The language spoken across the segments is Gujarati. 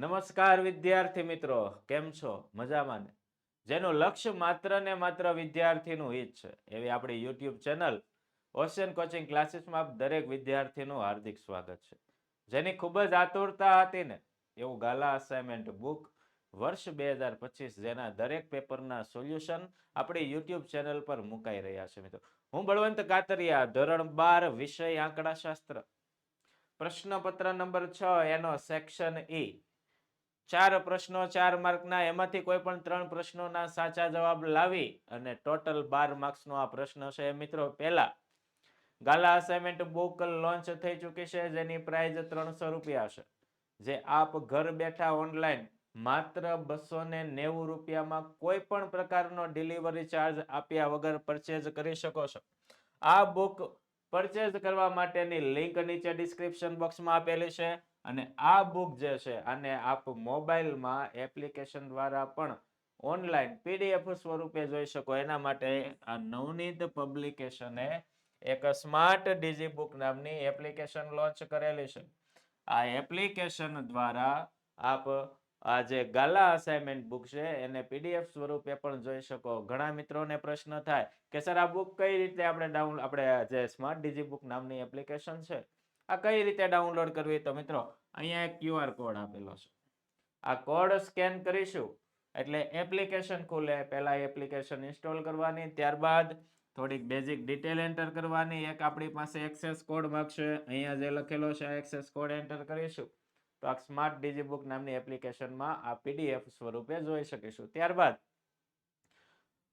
નમસ્કાર વિદ્યાર્થી મિત્રો, કેમ છો? મજામાં ને? જેનું લક્ષ્ય માત્ર ને માત્ર વિદ્યાર્થીનું હિત છે. એવી આપણી યુટ્યુબ ચેનલ ઓશિયન કોચિંગ ક્લાસીસમાં દરેક વિદ્યાર્થીનું હાર્દિક સ્વાગત છે. જેની ખૂબ જ આતુરતા હતી ને, એવું ગાલા અસાઇનમેન્ટ બુક વર્ષ બે હજાર પચીસ જેના દરેક પેપરના સોલ્યુશન આપણી યુટ્યુબ ચેનલ પર મુકાઈ રહ્યા છે મિત્રો. હું બળવંત કાતરિયા, ધોરણ બાર, વિષય આંકડાશાસ્ત્ર. પ્રશ્નપત્ર નંબર છ, એનો સેક્શન ઈ ચાર પ્રશ્નો, ચાર માર્કના, એમાંથી કોઈ પણ ત્રણ પ્રશ્નોના સાચા જવાબ લાવી અને ટોટલ બાર માર્ક્સનો આ પ્રશ્ન છે. મિત્રો, પહેલા ગાલા અસાઇનમેન્ટ બુક લોન્ચ થઈ ચૂકી છે, જેની પ્રાઇઝ ત્રણસો રૂપિયા છે જે આપ ઘર બેઠા ઓનલાઈન માત્ર બસો ને નેવું રૂપિયામાં કોઈ પણ પ્રકારનો ડિલિવરી ચાર્જ આપ્યા વગર પરચેઝ કરી શકો છો. આ બુક પરચેઝ કરવા માટેની લિંક નીચે ડિસ્ક્રિપ્શન બોક્સમાં આપેલી છે. અને આ બુક જે છે, આને આપ મોબાઈલમાં એપ્લિકેશન દ્વારા પણ ઓનલાઈન પીડીએફ સ્વરૂપે જોઈ શકો. એના માટે આ નવનીત પબ્લિકેશને એક સ્માર્ટ ડીજી બુક નામની એપ્લિકેશન લોન્ચ કરેલી છે. આ એપ્લિકેશન દ્વારા આપ આ જે ગાલા અસાઇનમેન્ટ બુક છે, એને પીડીએફ સ્વરૂપે પણ જોઈ શકો. ઘણા મિત્રોને પ્રશ્ન થાય કે, સર, આ બુક કઈ રીતે આપણે ડાઉન આપણે જે સ્માર્ટ ડીજી બુક નામની એપ્લિકેશન છે આ કઈ રીતે ડાઉનલોડ કરવી તો મિત્રો અહીંયા એક ક્યુઆર કોડ આપેલો છે. આ કોડ સ્કેન કરીશું, એટલે એપ્લિકેશન ખુલે. પહેલા એપ્લિકેશન ઇન્સ્ટોલ કરવાની, ત્યારબાદ થોડીક બેઝિક ડિટેલ એન્ટર કરવાની. એક આપણી પાસે એક્સેસ કોડ માગશે. અહીંયા જે લખેલો છે એક્સેસ કોડ એન્ટર કરીશું. તો આ સ્માર્ટ ડીજી બુક નામની એપ્લિકેશનમાં આ પીડીએફ સ્વરૂપે જોઈ શકીશું. ત્યારબાદ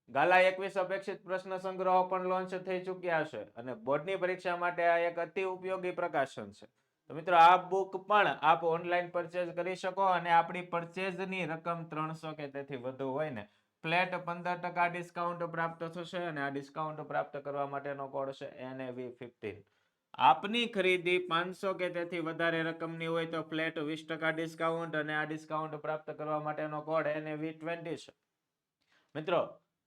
ગાલા એકવીસ અપેક્ષિત પ્રશ્ન સંગ્રહો પણ લોન્ચ થઈ ચૂક્યા છે અને બોર્ડની પરીક્ષા માટે આ એક અતિ ઉપયોગી પ્રકાશન છે. તો મિત્રો, આ બુક પણ આપ ઓનલાઈન પરચેઝ કરી શકો અને આપણી પરચેઝની રકમ ત્રણસો કે તેથી વધુ હોય ને, ફ્લેટ પંદર ટકા ડિસ્કાઉન્ટ પ્રાપ્ત થશે અને આ ડિસ્કાઉન્ટ પ્રાપ્ત કરવા માટેનો કોડ છે એનએવી ફિફ્ટીન આપની ખરીદી પાંચસો કે તેથી વધારે રકમની હોય તો ફ્લેટ વીસ ટકા ડિસ્કાઉન્ટ અને આ ડિસ્કાઉન્ટ પ્રાપ્ત કરવા માટેનો કોડ એનએવી ટ્વેન્ટી છે. મિત્રો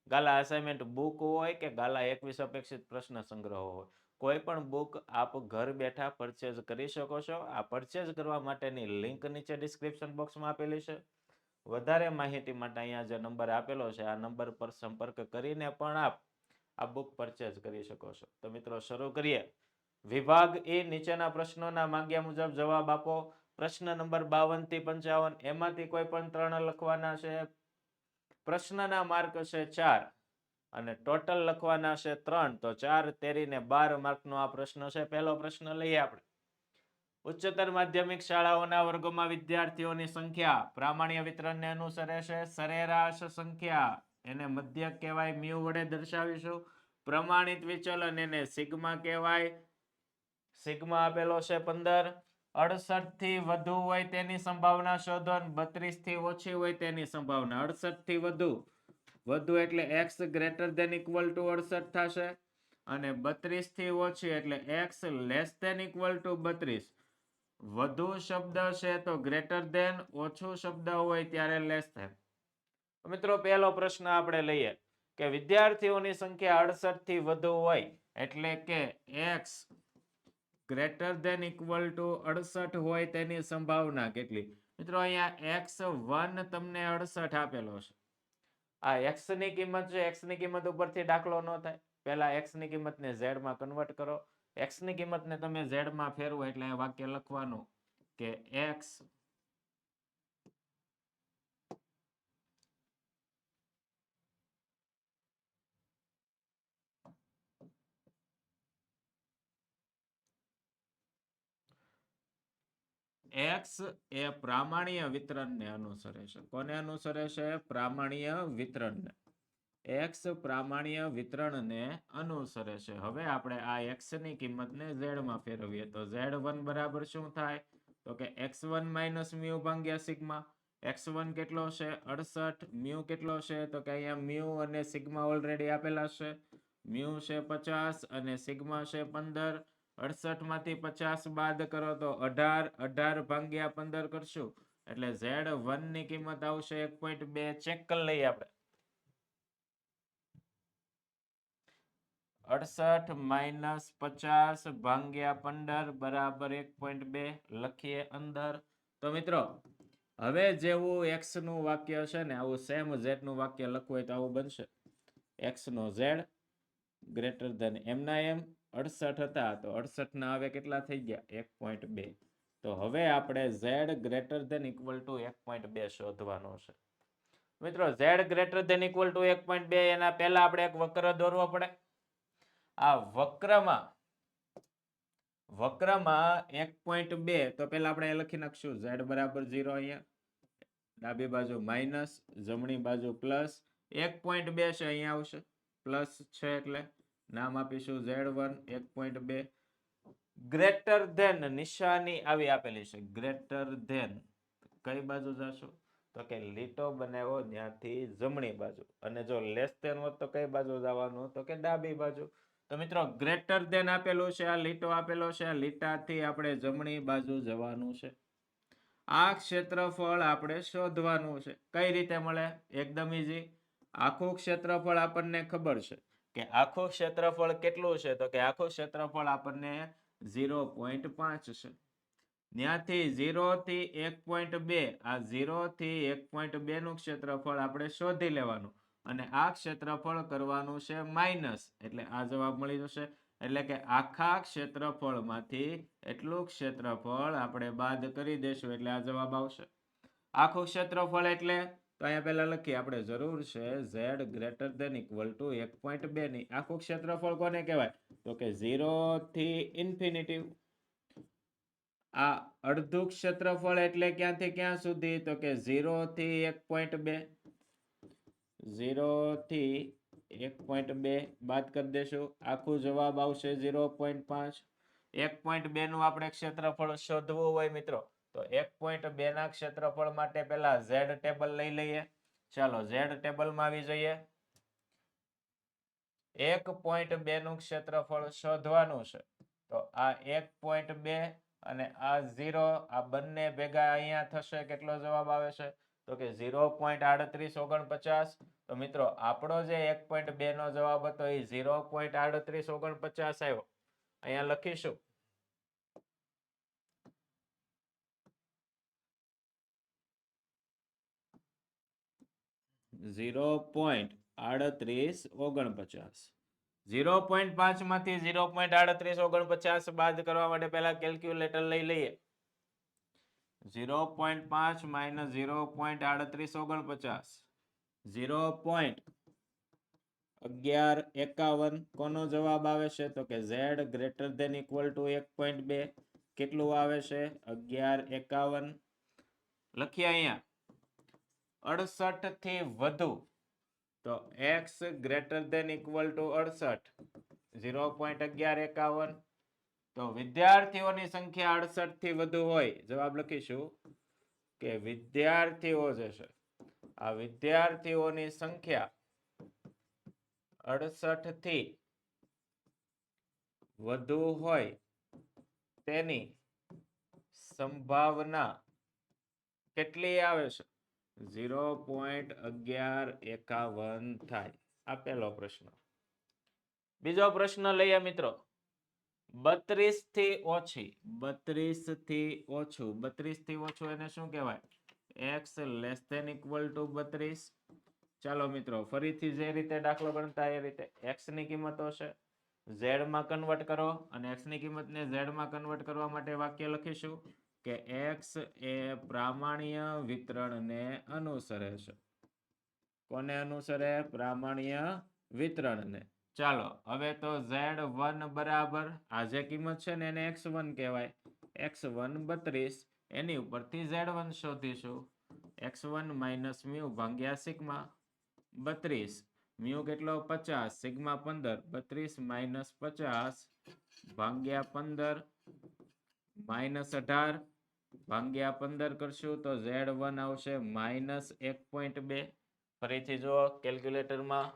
ગાલા અસાઇનમેન્ટ બુક હોય કે ગાલા એકવીસ અપેક્ષિત પ્રશ્ન સંગ્રહ હોય. કોઈ પણ બુક આપ ઘર બેઠા પરચેઝ કરી શકો છો. આ પરચેઝ કરવા માટેની લિંક નીચે ડિસ્ક્રિપ્શન બોક્સમાં આપેલી છે. વધારે માહિતી માટે અહીંયા જે નંબર આપેલો છે, આ નંબર પર સંપર્ક કરીને પણ આપ આ બુક પરચેઝ કરી શકો છો. તો મિત્રો, શરૂ કરીએ. વિભાગ એ નીચેના પ્રશ્નોના માંગ્યા મુજબ જવાબ આપો. પ્રશ્ન નંબર બાવનથી પંચાવન, એમાંથી કોઈ પણ ત્રણ લખવાના છે. પ્રશ્નના માર્ક છે ચાર અને ટોટલ લખવાના છે ત્રણ. તો ચાર તેરીને બાર માર્કનો આ પ્રશ્ન છે. પહેલો પ્રશ્ન લઈએ આપણે. ઉચ્ચતર માધ્યમિક શાળાઓના વર્ગોમાં વિદ્યાર્થીઓની સંખ્યા પ્રામાણ્ય વિતરણને અનુસરે છે. સરેરાશ સંખ્યા એને મધ્યક કહેવાય, મ્યુ વડે દર્શાવીશું. પ્રમાણિત વિચલન એને સિગ્મા કહેવાય. સિગ્મા આપેલો છે પંદર. અડસઠથી વધુ હોય તેની સંભાવના શોધો બત્રીસથી ઓછી હોય તેની સંભાવના. અડસઠથી વધુ વધુ એટલે x greater than equal to અડસઠ થશે અને બત્રીસથી ઓછી એટલે x less than equal to બત્રીસ. વધુ શબ્દ છે તો ગ્રેટર દેન ઓછું શબ્દ હોય ત્યારે લેસ થાય મિત્રો, પહેલો પ્રશ્ન આપણે લઈએ કે વિદ્યાર્થીઓની સંખ્યા અડસઠથી વધુ હોય એટલે કે x greater than equal to અડસઠ હોય તેની સંભાવના કેટલી? મિત્રો, અહીંયા એક્સ વન તમને અડસઠ આપેલો છે. આ એક્સની કિંમત છે. એક્સની કિંમત ઉપરથી દાખલો ન થાય. પહેલા એક્સની કિંમતને ઝેડમાં કન્વર્ટ કરો. એક્સની કિંમતને તમે ઝેડમાં ફેરવો એટલે વાક્ય લખવાનું કે એક્સ એક્સ એ પ્રામાણ્ય વિતરણને અનુસરે છે. કોને અનુસરે છે? પ્રામાણ્ય વિતરણને. એક્સ પ્રામાણ્ય વિતરણને અનુસરે છે. હવે આપણે આ એક્સની કિંમતને ઝેડમાં ફેરવીએ તો ઝેડ વન બરાબર શું થાય? તો કે એક્સ વન માઇનસ મ્યુ ભાંગ્યા સિગ્મા એક્સ વન કેટલો છે? અડસઠ. મ્યુ કેટલો છે? તો કે અહીંયા મ્યુ અને સિગ્મા ઓલરેડી આપેલા છે. મ્યુ છે પચાસ અને સિગ્મા છે પંદર. અડસઠમાંથી પચાસ બાદ કરો તો અઢાર અઢાર ભાગ્યા પંદર કરશું. એટલે ઝેડ વનની કિંમત આવશે એક પોઈન્ટ બે. ચેક કરી લઈએ આપણે. અડસઠ માઇનસ પચાસ ભાગ્યા પંદર બરાબર એક પોઈન્ટ બે. લખીએ અંદર. તો મિત્રો, હવે જેવું એક્સનું વાક્ય છે ને, આવું સેમ ઝેડનું વાક્ય લખવું હોય તો આવું બનશે. એક્સ નો ઝેડ ગ્રેટર ધેન એમના એમ અડસઠ હતા તો અડસઠ ના હવે કેટલા થઈ ગયા? એક પોઈન્ટ બે. તો હવે આપણે z greater than equal to એક પોઈન્ટ બે શોધવાનો છે. મિત્રો z greater than equal to એક પોઈન્ટ બે એના પહેલા આપણે એક વક્ર દોરવો પડે. આ વક્રમાં વક્રમાં એક પોઈન્ટ બે, તો પહેલા આપણે લખી નાખશું. ઝેડ બરાબર ઝીરો અહીંયા. ડાબી બાજુ માઇનસ જમણી બાજુ પ્લસ એક પોઈન્ટ બે છે, અહીંયા આવશે. પ્લસ છે એટલે નામ આપીશું ઝેડ વન એક પોઈન્ટ બે. ગ્રેટર ધેન નિશાની આવી આપેલી છે. Greater than. કઈ બાજુ જશો? તો કે લીટો બનાવ્યો ત્યાંથી જમણી બાજુ. અને જો લેસ ધેન હોત તો કઈ બાજુ જવાનું? તો કે ડાબી બાજુ. તો મિત્રો ગ્રેટર ધેન આપેલું છે, આ લીટો આપેલો છે, આ લીટાથી આપણે જમણી બાજુ જવાનું છે. આ ક્ષેત્રફળ આપણે શોધવાનું છે. કઈ રીતે મળે? એકદમ ઈઝી આખું ક્ષેત્રફળ આપણને ખબર છે. કે આખું ક્ષેત્રફળ કેટલું છે? તો કે આખું ક્ષેત્રફળ આપણને ઝીરો પોઈન્ટ પાંચ છે. ત્યાંથી ઝીરો થી એક પોઈન્ટ બે, આ ઝીરો થી એક પોઈન્ટ બે નું ક્ષેત્રફળ આપણે શોધી લેવાનું. અને આ ક્ષેત્રફળ કરવાનું છે માઇનસ એટલે આ જવાબ મળી જશે. એટલે કે આખા ક્ષેત્રફળમાંથી એટલું ક્ષેત્રફળ આપણે બાદ કરી દેશું. એટલે આ જવાબ આવશે. આખું ક્ષેત્રફળ એટલે તો અહીંયા પહેલાં લખીએ, આપણે જરૂર છે z greater than equal to એક પોઈન્ટ બે ની. આખું ક્ષેત્રફળ કોને કહેવાય? તો કે ઝીરો થી ઇન્ફિનિટી. આ અડધું ક્ષેત્રફળ એટલે ક્યાંથી ક્યાં સુધી? તો કે ઝીરો થી એક પોઈન્ટ બે. ઝીરો થી એક પોઈન્ટ બે, બાદ કરી દેશું આખું જવાબ આવશે ઝીરો પોઈન્ટ પાંચ. એક પોઈન્ટ બે નું આપણે ક્ષેત્રફળ શોધવું હોય મિત્રો. તો એક પોઈન્ટ બે ના ક્ષેત્રફળ માટે પહેલા ઝેડ ટેબલ લઈ લઈએ. ચાલો ઝેડ ટેબલમાં આવી જઈએ. એક પોઈન્ટ બે નું ક્ષેત્રફળ શોધવાનું છે. તો આ એક પોઈન્ટ બે અને આ ઝીરો આ બંને ભેગા અહીંયા થશે. કેટલો જવાબ આવે છે? તો કે ઝીરો પોઈન્ટ આડત્રીસ ઓગણપચાસ. તો મિત્રો, આપણો જે એક પોઈન્ટ બે નો જવાબ હતો એ ઝીરો પોઈન્ટ આડત્રીસ ઓગણપચાસ આવ્યો. અહીંયા લખીશું. ઝીરો પોઈન્ટ આડત્રીસ ઓગણપચાસ. ઝીરો પોઈન્ટ પાંચમાંથી ઝીરો પોઈન્ટ આડત્રીસ ઓગણપચાસ બાદ કરવા માટે પહેલા કેલ્ક્યુલેટર લઈ લઈએ. ઝીરો પોઈન્ટ પાંચ માઇનસ ઝીરો પોઈન્ટ આડત્રીસ ઓગણપચાસ. ઝીરો પોઈન્ટ અગિયાર એકાવન કોનો જવાબ આવે છે? તો કે z greater than equal to એક પોઈન્ટ બે. કેટલું આવે છે? અગિયાર એકાવન. લખીએ અહીંયા. અડસઠથી વધુ. તો x greater than equal to અડસઠ ઝીરો પોઈન્ટ અગિયાર એકાવન. તો વિદ્યાર્થીઓની સંખ્યા અડસઠથી વધુ હોય, જવાબ લખીશું, કે વિદ્યાર્થીઓ જે છે આ વિદ્યાર્થીઓની સંખ્યા અડસઠથી વધુ હોય, તેની સંભાવના કેટલી આવે છે? ઝીરો પોઈન્ટ અગિયાર એકાવન થાય. આ પહેલો પ્રશ્ન. બીજો પ્રશ્ન લઈએ મિત્રો. બત્રીસથી ઓછી બત્રીસથી ઓછું. બત્રીસથી ઓછું એને શું કહેવાય? X less than equal to બત્રીસ. ચાલો મિત્રો, ફરીથી જે રીતે દાખલો ગણતા એ રીતે એક્સની કિંમતો છે. ઝેડ કન્વર્ટ કરો અને એક્સની કિંમતને ઝેડમાં કન્વર્ટ કરવા માટે વાક્ય લખીશું. કે એક્સ એ પ્રામાણ્ય વિતરણને અનુસરે છે. કોને અનુસરે? પ્રામાણ્ય વિતરણને. ચાલો, હવે તો ઝેડ વન બરાબર. આ જે કિંમત છે ને એને એક્સ વન કહેવાય. એક્સ વન બત્રીસ. એની ઉપરથી ઝેડ વન શોધીશું. એક્સ વન માઇનસ મ્યુ ભાગ્યા સિગ્મા બત્રીસ. મ્યુ કેટલો? પચાસ. સિગ્મા પંદર. બત્રીસ માઇનસ પચાસ ભાગ્યા પંદર. માઇનસ અઢાર ભાગ્યા પંદર કરશું તો ઝેડ વન આવશે માઇનસ એક પોઈન્ટ બે. ફરીથી જુઓ, કેલ્ક્યુલેટરમાં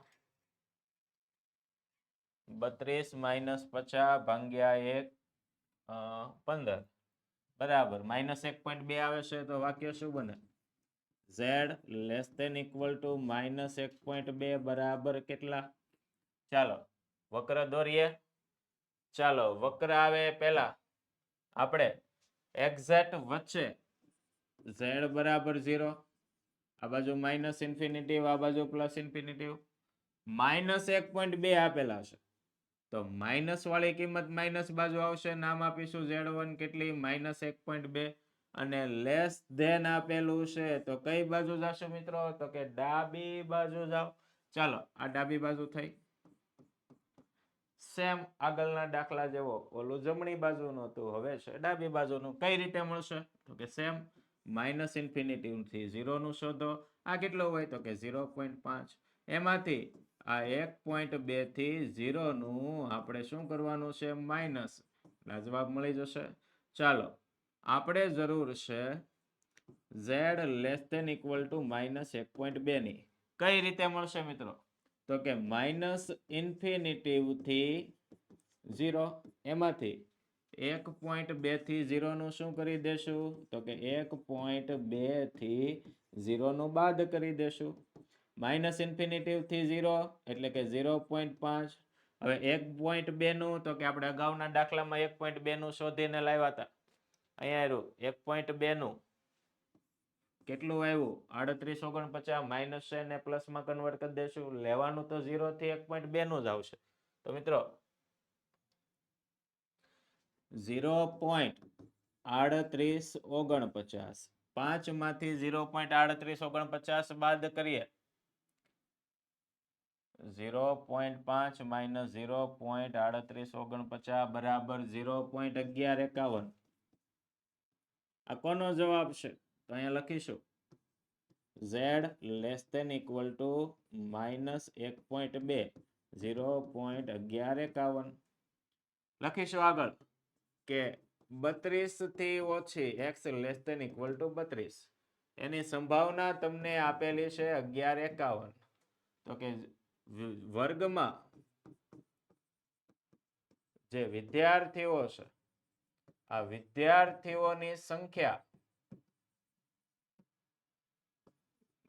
બત્રીસ માઇનસ પચાસ ભાગ્યા એક પંદર. બરાબર માઇનસ એક પોઈન્ટ બે આવે છે તો વાક્ય શું બને? Z less than equal to minus એક પોઈન્ટ બે બરાબર કેટલા? ચાલો, વક્ર દોરીએ. ચાલો, વક્ર આવે પહેલા. આપણે એક્ઝેટ વચ્ચે ઝેડ બરાબર ઝીરો, આ બાજુ માઇનસ ઇન્ફિનિટિવ આ બાજુ પ્લસ ઇન્ફિનિટિવ માઇનસ એક પોઈન્ટ બે આપેલા છે. તો માઇનસ વાળી કિંમત માઇનસ બાજુ આવશે, નામ આપીશું ઝેડ વન કેટલી? માઇનસ એક પોઈન્ટ બે. અને લેસ ધેન આપેલું છે, તો કઈ બાજુ જશો મિત્રો? તો કે ડાબી બાજુ જાઓ. ચાલો, આ ડાબી બાજુ થઈ. સેમ આગળના દાખલા જેવો, ઓલું જમણી બાજુનું હતું, હવે છે ડાબી બાજુનું. કઈ રીતે મળશે? તો કે સેમ માઇનસ ઇન્ફિનિટી ઝીરોનું શોધો. આ કેટલો હોય? તો કે ઝીરો પોઈન્ટ પાંચ. એમાંથી આ એક પોઈન્ટ બેથી ઝીરોનું આપણે શું કરવાનું છે? માઇનસ. એટલે જવાબ મળી જશે. ચાલો, આપણે જરૂર છે z less than equal to minus એક પોઈન્ટ બેની. કઈ રીતે મળશે મિત્રો? તો કે માઇનસ ઇન્ફિનિટીવથી ઝીરો. એમાંથી એક પોઈન્ટ બેથી ઝીરોનું શું કરી દેશું? તો કે એક પોઈન્ટ બેથી ઝીરોનું બાદ કરી દેશું. માઇનસ ઇન્ફિનિટીવથી ઝીરો, એટલે કે ઝીરો પોઈન્ટ પાંચ. હવે એક પોઈન્ટ બેનું, તો કે આપણે અગાઉના દાખલામાં એક પોઈન્ટ બેનું શોધીને લાવ્યા હતા. અહીંયા આવ્યું, એક પોઈન્ટ બે નું કેટલું આવ્યું? આડત્રીસ, ઓગણપચાસ, માઇનસ છે ને પ્લસમાં કન્વર્ટ કરી દેશું લેવાનું તો ઝીરો થી એક પોઈન્ટ બે નું જ આવશે. તો મિત્રો ઝીરો પોઈન્ટ આડત્રીસ, ઓગણપચાસ. પાંચમાંથી ઝીરો પોઈન્ટ આડત્રીસ, ઓગણપચાસ બાદ કરીએ. ઝીરો પોઈન્ટ પાંચ માઇનસ ઝીરો પોઈન્ટ આડત્રીસ, ઓગણપચાસ બરાબર ઝીરો પોઈન્ટ અગિયાર એકાવન. આ કોનો જવાબ છે? તો અહીંયા લખીશું. Z less than equal to minus એક પોઈન્ટ બે ઝીરો પોઈન્ટ અગિયાર એકાવન. લખીશું આગળ કે બત્રીસથી ઓછી x less than equal to બત્રીસ. એની સંભાવના તમને આપેલી છે અગિયાર એકાવન. તો કે વર્ગમાં જે વિદ્યાર્થીઓ છે, આ વિદ્યાર્થીઓની સંખ્યા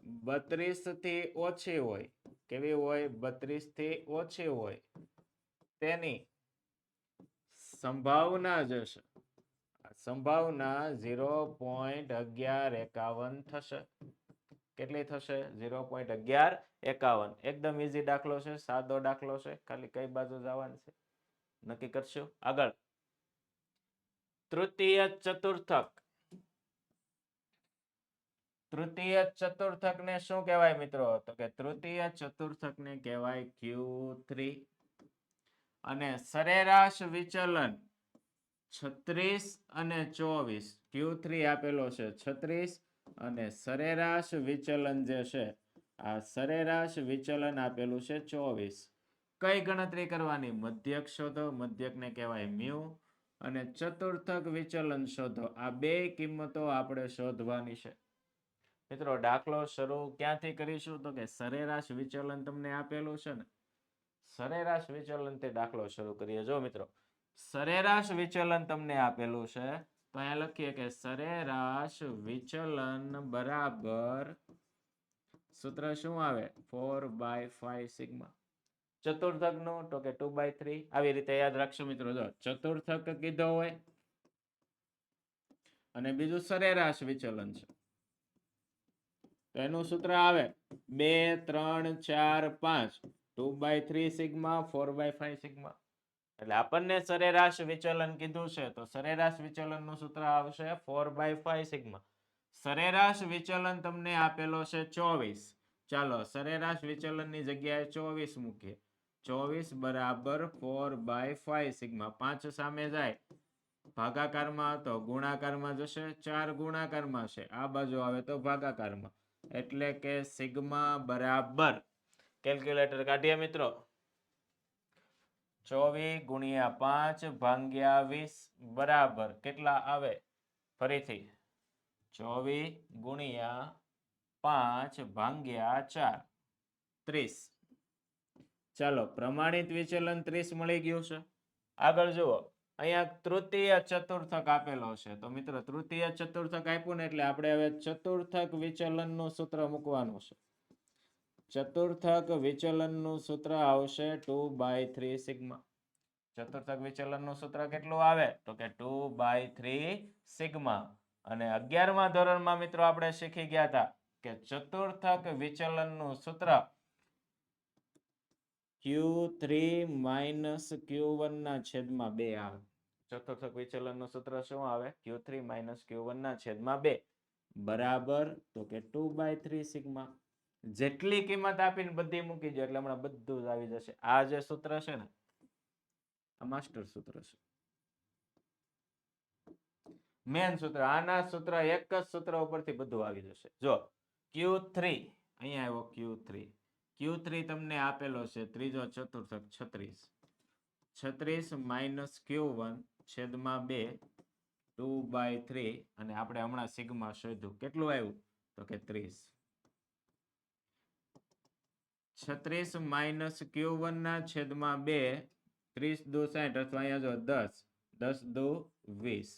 બત્રીસથી ઓછી હોય. કેવી હોય? બત્રીસથી ઓછી હોય. તેની સંભાવના જશે સંભાવના ઝીરો પોઈન્ટ અગિયાર એકાવન થશે. કેટલી થશે? ઝીરો પોઈન્ટ અગિયાર એકાવન. એકદમ ઈઝી દાખલો છે. સાદો દાખલો છે. ખાલી કઈ બાજુ જવાનું છે? નક્કી કરશું? આગળ. તૃતીય ચતુર્થક. તૃતીય ચતુર્થક ને શું કહેવાય મિત્રો? તો કે તૃતીય ચતુર્થક ને કહેવાય ક્યુ અને સરેરાશ વિચલન છત્રીસ અને ચોવીસ. ક્યુ આપેલો છે છત્રીસ અને સરેરાશ વિચલન જે છે, આ સરેરાશ વિચલન આપેલું છે ચોવીસ. કઈ ગણતરી કરવાની? મધ્યક શોધો. મધ્યકને કહેવાય મ્યુ. અને ચતુર્થક વિચલન શોધો. આ બે કિંમતો આપણે શોધવાની છે. મિત્રો, દાખલો શરૂ ક્યાંથી કરીશું? તો કે સરેરાશ વિચલન તમને આપેલું છે ને? સરેરાશ વિચલન તે દાખલો શરૂ કરીએ. જો મિત્રો, સરેરાશ વિચલન તમને આપેલું છે, તો અહીંયા લખીએ કે સરેરાશ વિચલન બરાબર સૂત્ર શું આવે? Four by five sigma. ચતુર્થકનું તો કે ટુ બાય થ્રી. આવી રીતે યાદ રાખશો મિત્રો, જો ચતુર્થક કીધો હોય અને બીજું સરેરાશ વિચલન છે. તો એનું સૂત્ર આવે બે, ત્રણ, ચાર, પાંચ. Two by three sigma, four by five sigma. એટલે આપણને સરેરાશ વિચલન કીધું છે, તો સરેરાશ વિચલનનું સૂત્ર આવશે ફોર બાય ફાઈવ સિગ્મા. સરેરાશ વિચલન તમને આપેલો છે ચોવીસ. ચાલો, સરેરાશ વિચલનની જગ્યાએ ચોવીસ મૂકીએ. ચોવીસ બરાબર ફોર બાય ફાઈવ સિગ્મા. પાંચ સામે જાય. ભાગાકારમાં તો ગુણાકારમાં જશે, ચાર ગુણાકારમાં છે. આ બાજુ આવે તો ભાગાકારમાં. એટલે કે સિગ્મા બરાબર. કેલ્ક્યુલેટર કાઢીએ મિત્રો. ચોવીસ ગુણ્યા પાંચ ભાગ્યા વીસ બરાબર કેટલા આવે? ફરીથી. ચોવીસ ગુણ્યા પાંચ ભાગ્યા ચાર. ત્રીસ. ચાલો, પ્રમાણિત વિચલન ત્રીસ મળી ગયું છે. આગળ જુઓ. અહીંયા તૃતીય ચતુર્થક આપેલો છે. તો મિત્રો, તૃતીય ચતુર્થક આપ્યું ને એટલે આપણે હવે ચતુર્થક વિચલનનું સૂત્ર મૂકવાનું છે. ચતુર્થક વિચલનનું સૂત્ર આવશે ટુ બાય થ્રી સિગ્મા. ચતુર્થક વિચલનનું સૂત્ર કેટલું આવે? તો કે ટુ બાય થ્રી સિગ્મા. અને અગિયારમા ધોરણમાં મિત્રો આપણે શીખી ગયા હતા કે ચતુર્થક વિચલનનું સૂત્ર Q three minus Q one ના છેદમાં બે આવે. ચતુર્થક વિચલનનું સૂત્ર શું આવે? Q three minus Q one ના છેદમાં બે. બરાબર? તો કે ટુ બાય થ્રી સિગ્મા જેટલી કિંમત આપીને બધી મૂકી દો એટલે હમણાં બધું જ આવી જશે. આ જે સૂત્ર છે ને, આ માસ્ટર સૂત્ર છે. મેન સૂત્ર, આના સૂત્ર એક જ સૂત્ર ઉપરથી બધું આવી જશે. જો ક્યુ થ્રી અહીંયા આવ્યો ક્યુ થ્રી ક્યુ થ્રી તમને આપેલો છે, ત્રીજો ચતુર્થક છત્રીસ. છત્રીસ માઇનસ ક્યુ વન છેદમાં બે ટુ બાય થ્રી અને આપણે હમણાં સિગ્મા શોધ્યું. કેટલું આવ્યું? તો કે ત્રીસ. છત્રીસ માઇનસ ક્યુ વન ના છેદમાં બે, ત્રીસ દુ સાઠ અથવા અહીંયા જો દસ દસ દુ વીસ.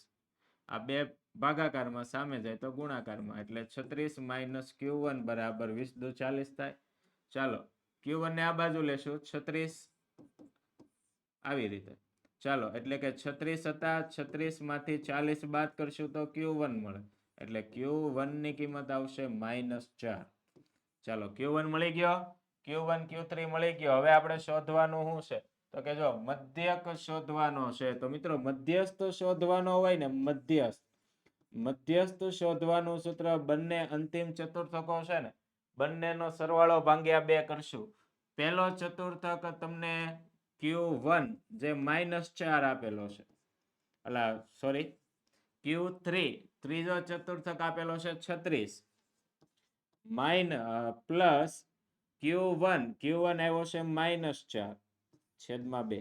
આ બે ભાગાકારમાં સામે જાય તો ગુણાકારમાં. એટલે છત્રીસ માઇનસ ક્યુ વન બરાબર વીસ દુ ચાલીસ થાય. ચાલો ક્યુ વન ને આ બાજુ લેશું. છત્રીસ. આવી રીતે. ચાલો, એટલે કે છત્રીસ હતા, છત્રીસમાંથી ચાલીસ બાદ કરશું તો ક્યુ વન મળે. એટલે ક્યુ વનની કિંમત આવશે માઇનસ ચાર. ચાલો ક્યુ વન મળી ગયો. ક્યુ વન ક્યુ થ્રી મળી ગયો. હવે આપણે શોધવાનું શું છે? તો કે જો, મધ્યક શોધવાનો છે. તો મિત્રો, મધ્યસ્થ શોધવાનો હોય ને, મધ્યસ્થ. મધ્યસ્થ શોધવાનું સૂત્ર બંને અંતિમ ચતુર્થકો છે ને બંનેનો સરવાળો ભાંગ્યા બે કરશું. પહેલો ચતુર્થક તમને ક્યુ વન જે માઇનસ ચાર આપેલો છે. અલા સોરી ક્યુ થ્રી ત્રીજો ચતુર્થક આપેલો છે છત્રીસ. Minus plus Q one Q one આવ્યો છે માઇનસ ચાર, છેદમાં બે.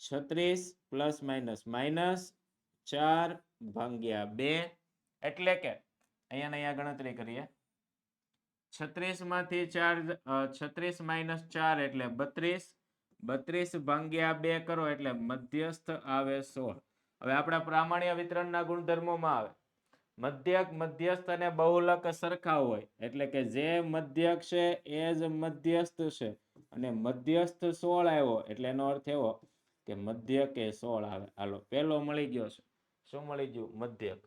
છત્રીસ પ્લસ માઇનસ માઇનસ ચાર ભાગ્યા બે. એટલે કે, અહીંયા અહીંયા ગણતરી કરીએ. છત્રીસમાંથી ચાર છત્રીસ માઇનસ ચાર એટલે બત્રીસ. બત્રીસ ભાંગ્યા બે કરો એટલે મધ્યસ્થ આવે સોળ. હવે આપણા પ્રામાણ્ય વિતરણના ગુણધર્મોમાં આવે. મધ્યક, મધ્યસ્થ અને બહુલક સરખા હોય. એટલે કે જે મધ્યક છે એ જ મધ્યસ્થ છે. અને મધ્યસ્થ સોળ આવ્યો એટલે એનો અર્થ એવો કે મધ્યક એ સોળ આવે. હાલો પેલો મળી ગયો છે. શું મળી ગયું? મધ્યક.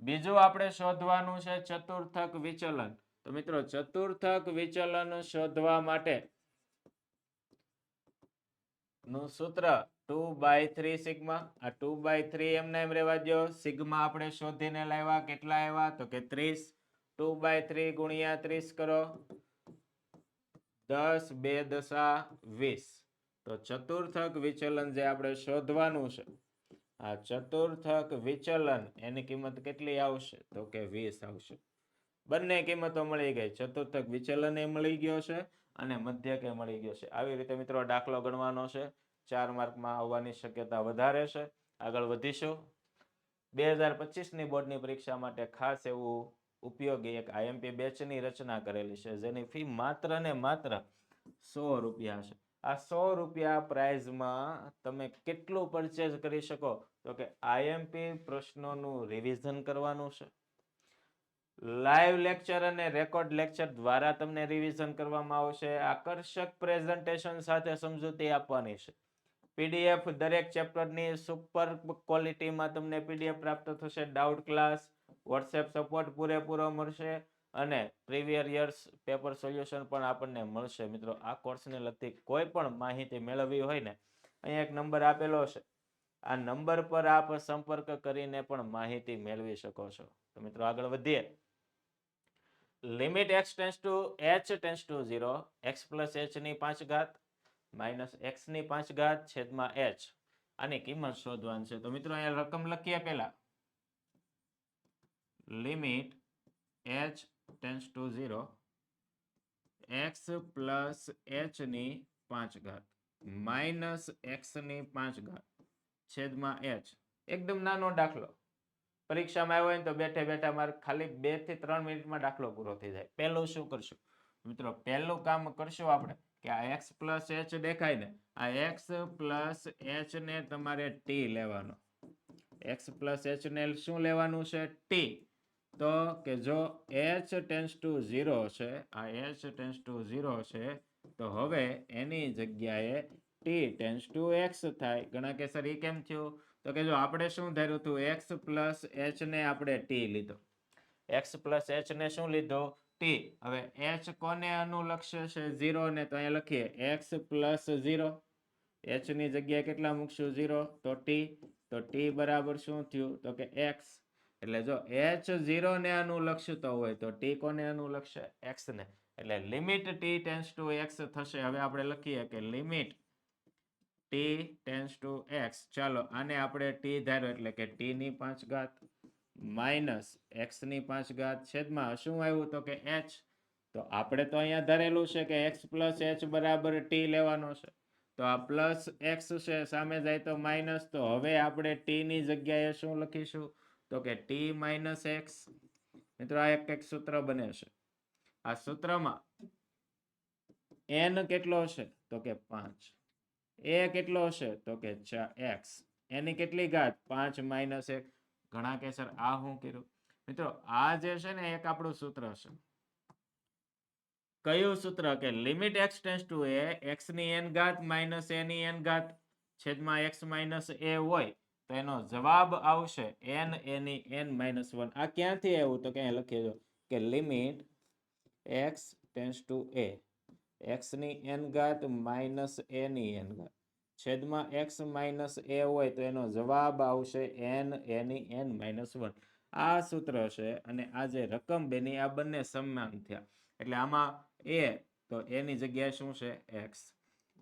બીજું આપણે શોધવાનું છે ચતુર્થક વિચલન. તો મિત્રો ચતુર્થક વિચલન શોધવા માટે નું સૂત્ર ટુ બાય થ્રી સિગ્મા. આ ટુ બાય થ્રી એમને એમ રહેવા દો સિગ્મા આપણે શોધીને લાવ્યા. કેટલા આવ્યા? તો કે ત્રીસ. ટુ બાય થ્રી ગુણ્યા ત્રીસ કરો. દસ બે દશા વીસ. તો ચતુર્થક વિચલન જે આપણે શોધવાનું છે, આ ચતુર્થક વિચલન એની કિંમત કેટલી આવશે? તો કે વીસ આવશે. બંને કિંમતો મળી ગઈ. ચતુર્થક વિચલન એ મળી ગયો છે અને મધ્યક એ મળી ગયો છે. આવી રીતે મિત્રો દાખલો ગણવાનો છે. ચાર માર્કમાં આવવાની શક્યતા વધારે છે. આગળ વધીશું. બે હજાર પચીસની બોર્ડની પરીક્ષા માટે ખાસ એવું ઉપયોગી એક આઈએમપી બેચની રચના કરેલી છે. જેની ફી માત્ર ને માત્ર સો રૂપિયા છે. આ સો રૂપિયા પ્રાઇઝમાં તમે કેટલું પરચેઝ કરી શકો? તો કે આઈએમપી પ્રશ્નોનું રિવિઝન કરવાનું છે. લાઈવ લેક્ચર અને રેકોર્ડ લેક્ચર દ્વારા તમને રિવિઝન કરવામાં આવશે. આકર્ષક પ્રેઝન્ટેશન સાથે સમજૂતી આપવાની છે. પીડીએફ દરેક ચેપ્ટરની સુપર ક્વોલિટીમાં તમને પીડીએફ પ્રાપ્ત થશે. ડાઉટ ક્લાસ વોટ્સએપ સપોર્ટ પૂરેપૂરો મળશે અને પ્રીવિયર યર્સ પેપર સોલ્યુશન પણ આપણને મળશે. મિત્રો, આ કોર્સને લગતી કોઈ પણ માહિતી મેળવવી હોય ને, અહીંયા એક નંબર આપેલો છે. આ નંબર પર આપ સંપર્ક કરીને પણ માહિતી મેળવી શકો છો. તો મિત્રો, આગળ વધીએ. Limit x tends to h tends to zero x plus એચની પાંચ ઘાત માઇનસ એક્સની પાંચ ઘાત છેદમાં એચ આની કિંમત શોધવાની છે. તો મિત્રો અહીંયા રકમ લખીએ પહેલા. Limit h tends to zero x plus એચની પાંચ ઘાત માઇનસ એક્સની પાંચ ઘાત છેદમાં એચ એકદમ નાનો દાખલો. પરીક્ષામાં આવ્યો હોય તો બેઠે બેઠા મારે ખાલી બેથી ત્રણ મિનિટમાં દાખલો પૂરો થઈ જાય. પહેલું શું કરશું? મિત્રો, પહેલું કામ કરશું આપણે કે આ એક્સ પ્લસ એચ દેખાય ને? આ એક્સ પ્લસ એચ ને તમારે ટી લેવાનો. એક્સ પ્લસ એચ ને શું લેવાનું છે? ટી તો કે જો એચ ટેન્સ ટુ ઝીરો છે, આ એચ ટેન્સ ટુ ઝીરો છે, તો હવે એની જગ્યાએ ટી ટેન્સ ટુ એક્સ થાય. ઘણા કે સર એ કેમ થયું? તો કે જો આપણે શું ધાર્યું હતું? એક્સ પ્લસ એચ ને આપણે ટી લીધો. એક્સ પ્લસ એચ ને શું લીધો? ટી હવે એચ કોને અનુલક્ષે છે? ઝીરો ને તો અહીંયા લખીએ. એક્સ પ્લસ ઝીરો એચની જગ્યાએ કેટલા મૂકશું? ઝીરો તો ટી તો ટી બરાબર શું થયું? તો કે એક્સ એટલે જો એચ ઝીરો ને અનુલક્ષતો હોય તો ટી કોને અનુલક્ષે? એક્સ ને. એટલે limit t tends to x થશે. હવે આપણે લખીએ કે limit t tends to x ચાલો, આને આપણે ટી ધાર્યો એટલે કે ટી ની પાંચ ઘાત માઇનસ એક્સની પાંચ ઘાત છેદમાં શું આવ્યું? તો કે એચ તો આપણે તો અહીંયા ધરેલું છે કે એક્સ પ્લસ એચ બરાબર ટી લેવાનો છે. તો આ પ્લસ એક્સ છે, સામે જાય તો માઇનસ. તો હવે આપણે ટી ની જગ્યાએ શું લખીશું? તો કે ટી માઇનસ એક્સ મિત્રો, આ એક એક સૂત્ર બને છે. આ સૂત્રમાં એન કેટલો છે? તો કે પાંચ. એ કેટલો હશે? તો કે એક્સ. એની કેટલી ઘાત? પાંચ માઇનસ એક. ઘણા કે સર, આ હું કર્યું? મિત્રો, આ જે છે ને, એક આપણું સૂત્ર છે. કયું સૂત્ર? કે limit x tends to a એક્સની N ઘાત માઇનસ એ ની એન ઘાત છેદમાં એક્સ માઇનસ એ હોય, તો એનો જવાબ આવશે એન એની એન માઇનસ વન. આ ક્યાંથી આવ્યું? તો ક્યાં લખી દો કે limit x tends to a એક્સની N ઘાત માઇનસ એ ની એન ઘાત. છેદમાં એક્સ માઇનસ એ હોય તો એનો જવાબ આવશે એન એની એન માઇનસ વન. આ સૂત્ર છે અને આ જે રકમ બેની આ બંને સમાન થયા. એટલે આમાં એ તો એની જગ્યાએ શું છે? એક્સ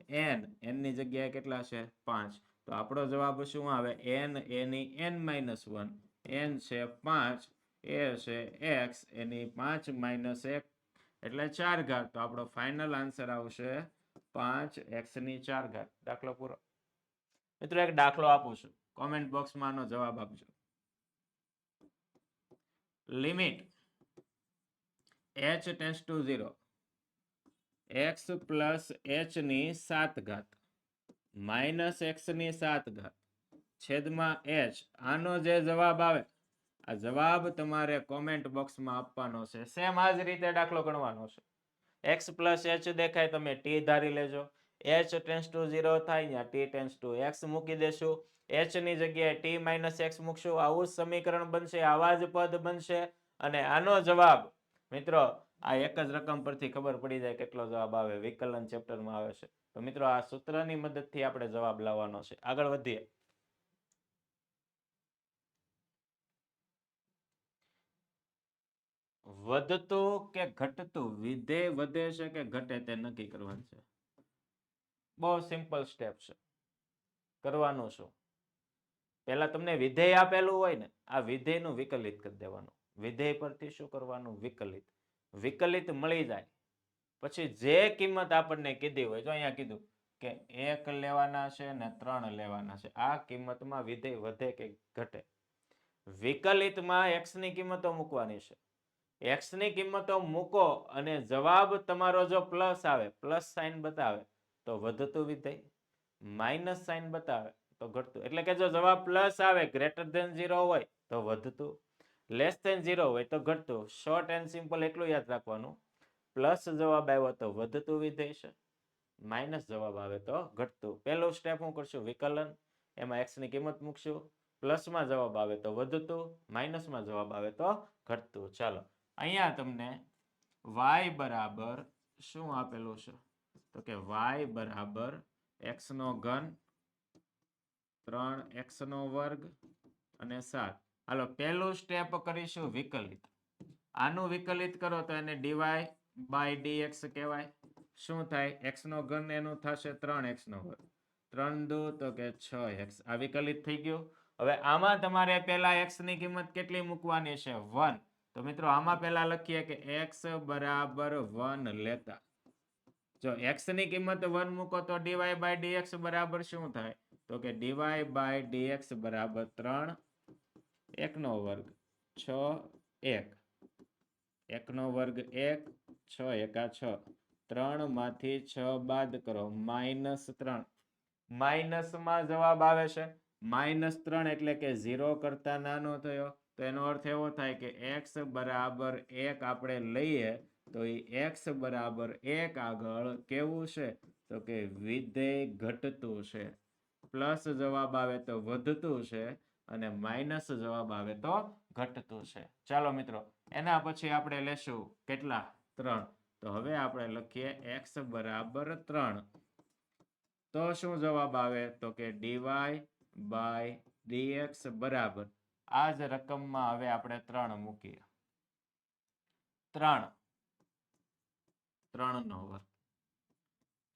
એન એનની જગ્યાએ કેટલા છે? પાંચ. તો આપણો જવાબ શું આવે? એન એની એન માઇનસ વન. એન છે પાંચ એ છે એક્સ એની પાંચ માઇનસ એક એટલે ચાર ઘાત. તો આપણો ફાઇનલ આન્સર આવશે પાંચ એક્સની ચાર ઘાત. દાખલો પૂરો. મિત્રો, એક દાખલો આપું છું. કોમેન્ટ બોક્સમાં આનો જવાબ આપજો. Limit h tends to zero x plus એચની સાત ઘાત. માઇનસ એક્સની સાત ઘાત. છેદમાં એચ આનો જે જવાબ આવે આ જવાબ તમારે કોમેન્ટ બોક્સમાં આપવાનો છે. સેમ આ જ રીતે દાખલો ગણવાનો છે. એક્સ પ્લસ એચ દેખાય, તમે ટી ધારી લેજો. એચ ટેન્સ ટુ ઝીરો થાય ત્યાં ટી ટેન્સ ટુ એક્સ મૂકી દેશું. એચની જગ્યાએ ટી માઇનસ એક્સ મૂકશું. આવું જ સમીકરણ બનશે, આવા જ પદ બનશે. અને આનો જવાબ, મિત્રો, આ એક જ રકમ પરથી ખબર પડી જાય કેટલો જવાબ આવે. વિકલન ચેપ્ટરમાં આવે છે. તો મિત્રો, આ સૂત્રની મદદથી આપણે જવાબ લાવવાનો છે. આગળ વધીએ. વધતું કે ઘટતું? વિધેય વધે છે કે ઘટે તે નક્કી કરવાનું છે? બહુ સિમ્પલ સ્ટેપ છે. કરવાનું શું? પહેલા તમને વિધેય આપેલું હોય ને, આ વિધેયનું વિકલિત કરી દેવાનું. વિધેય પરથી શું કરવાનું? વિકલિત. વિકલિત મળી જાય. પછી જે કિંમત આપણને કીધી હોય, જો અહીંયા કીધું કે એક લેવાના છે ને ત્રણ લેવાના છે, આ કિંમતમાં વિધેય વધે કે ઘટે? વિકલિતમાં એક્સની કિંમતો મૂકવાની છે. X ની કિંમતો મૂકો અને જવાબ તમારો જો પ્લસ આવે પ્લસ સાઇન બતાવે, તો વધતું વિધેય. માઇનસ સાઇન બતાવે, તો ઘટતું. એટલે કે જો જવાબ પ્લસ આવે ગ્રેટર ધેન ઝીરો હોય, તો વધતું. લેસ ધેન ઝીરો હોય, તો ઘટતું. શોર્ટ એન્ડ સિમ્પલ એટલું યાદ રાખવાનું. પ્લસ જવાબ આવ્યો, તો વધતું વિધેય છે. માઇનસ જવાબ આવે, તો ઘટતું. પહેલું સ્ટેપ હું કરશું, વિકલન. એમાં એક્સની કિંમત મૂકશું. પ્લસમાં જવાબ આવે, તો વધતું. માઇનસમાં જવાબ આવે, તો ઘટતું. ચાલો. અહીંયા તમને વાય બરાબર શું આપેલું છે? તો કે વાય બરાબર એક્સનો ઘન ત્રણ એક્સ નો વર્ગ અને સાત. હાલો, પહેલું સ્ટેપ કરીશું વિકલિત. આનું વિકલિત કરો તો એને ડીવાય બાય ડીએક્સ કહેવાય. શું થાય? એક્સ નો ઘન એનું થશે ત્રણ એક્સ નો વર્ગ. ત્રણ દુ તો કે છ એક્સ આ વિકલિત થઈ ગયું. હવે આમાં તમારે પહેલા એક્સની કિંમત કેટલી મૂકવાની છે? વન તો મિત્રો આમાં પહેલા લખીએ કે એક્સ બરાબર વન લેતા. જો એક્સની કિંમત વન મૂકો તો ડીવાય બાય ડીએક્સ બરાબર શું થાય? તો કે ડીવાય બાય ડીએક્સ બરાબર ત્રણ, એકનો વર્ગ છ, એક. એકનો વર્ગ એક, છ, એકા છ. ત્રણમાંથી છ બાદ કરો માઇનસ ત્રણ. માઇનસમાં જવાબ આવે છે? માઇનસ ત્રણ એટલે કે ઝીરો કરતા નાનો થયો. તો એનો અર્થ એવો થાય કે એક્સ બરાબર એક આપણે લઈએ, તો એ એક્સ બરાબર એક આગળ કેવું છે? તો કે વિધેય ઘટતું છે. પ્લસ જવાબ આવે તો વધતું છે અને માઇનસ જવાબ આવે તો ઘટતું છે. ચાલો મિત્રો, એના પછી આપણે લેશું કેટલા? ત્રણ. તો હવે આપણે લખીએ એક્સ બરાબર ત્રણ. તો શું જવાબ આવે? તો કે ડીવાય બાય ડીએક્સ બરાબર. આ જ રકમમાં હવે આપણે ત્રણ મૂકીએ. ત્રણ. ત્રણ નો વર્ગ.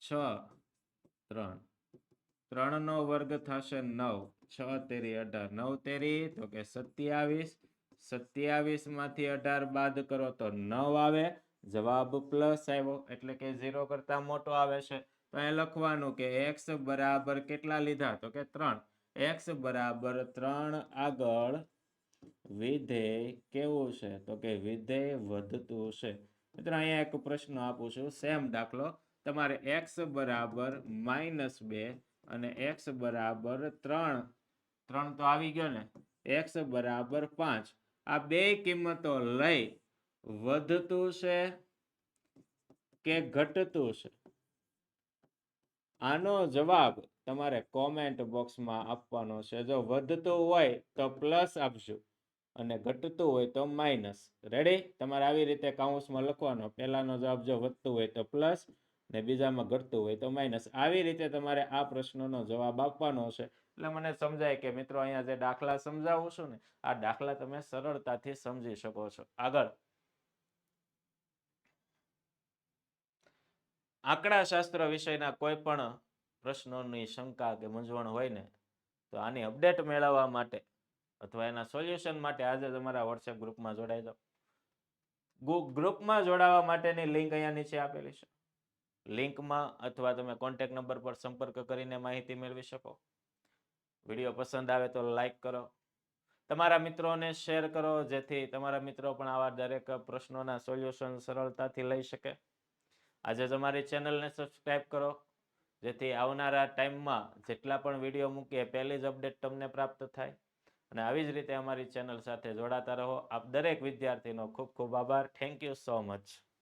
છ. ત્રણ. ત્રણ નો વર્ગ થશે નવ. છ તેરી અઢાર. નવ તેરી તો કે સત્યાવીસ. સત્યાવીસમાંથી અઢાર બાદ કરો તો નવ આવે. જવાબ પ્લસ આવ્યો. એટલે કે ઝીરો કરતા મોટો આવે છે. તો અહીંયા લખવાનું કે એક્સ બરાબર કેટલા લીધા? તો કે ત્રણ. એક્સ બરાબર ત્રણ આગળ વિધેય કેવું છે? તો કે વિધેય વધતું છે. મિત્રો, અહીંયા એક પ્રશ્ન આપું છું. સેમ દાખલો. તમારે એક્સ બરાબર માઇનસ બે અને એક્સ બરાબર ત્રણ. ત્રણ તો આવી ગયો ને. એક્સ બરાબર પાંચ. આ બે કિંમતો લઈ વધતું છે કે ઘટતું છે? આનો જવાબ તમારે કોમેન્ટ બોક્સમાં આપવાનો છે. જો વધતું હોય તો પ્લસ આપજો અને ઘટતું હોય તો માઇનસ રેડી તમારે આવી રીતે કાઉન્સમાં લખવાનો. પહેલાનો જવાબ જો વધતું હોય તો પ્લસ ને બીજામાં ઘટતું હોય તો માઇનસ આવી રીતે તમારે આ પ્રશ્નનો જવાબ આપવાનો છે. એટલે મને સમજાય કે મિત્રો, અહીંયા જે દાખલા સમજાવું છું ને, આ દાખલા તમે સરળતાથી સમજી શકો છો. આગળ. આંકડાશાસ્ત્ર વિષયના કોઈ પણ પ્રશ્નોની શંકા કે મૂંઝવણ હોય ને, તો આની અપડેટ મેળવવા માટે અથવા એના સોલ્યુશન માટે આજે તમારા વોટ્સએપ ગ્રુપમાં જોડાઈ જાઓ. ગ્રુપમાં જોડાવા માટેની લિંક અહીંયા નીચે આપેલી છે. લિંકમાં અથવા તમે કોન્ટેક નંબર પર સંપર્ક કરીને માહિતી મેળવી શકો. વીડિયો પસંદ આવે તો લાઈક કરો. તમારા મિત્રોને શેર કરો જેથી તમારા મિત્રો પણ આવા દરેક પ્રશ્નોના સોલ્યુશન સરળતાથી લઈ શકે. આજે તમારી ચેનલને સબસ્ક્રાઇબ કરો. જેથી આવનારા ટાઈમમાં જેટલા પણ વીડિયો મૂકીએ, પહેલી જ અપડેટ તમને પ્રાપ્ત થાય. અને આવી જ રીતે અમારી ચેનલ સાથે જોડાતા રહો. આપ દરેક વિદ્યાર્થીનો ખૂબ ખૂબ આભાર. Thank you so much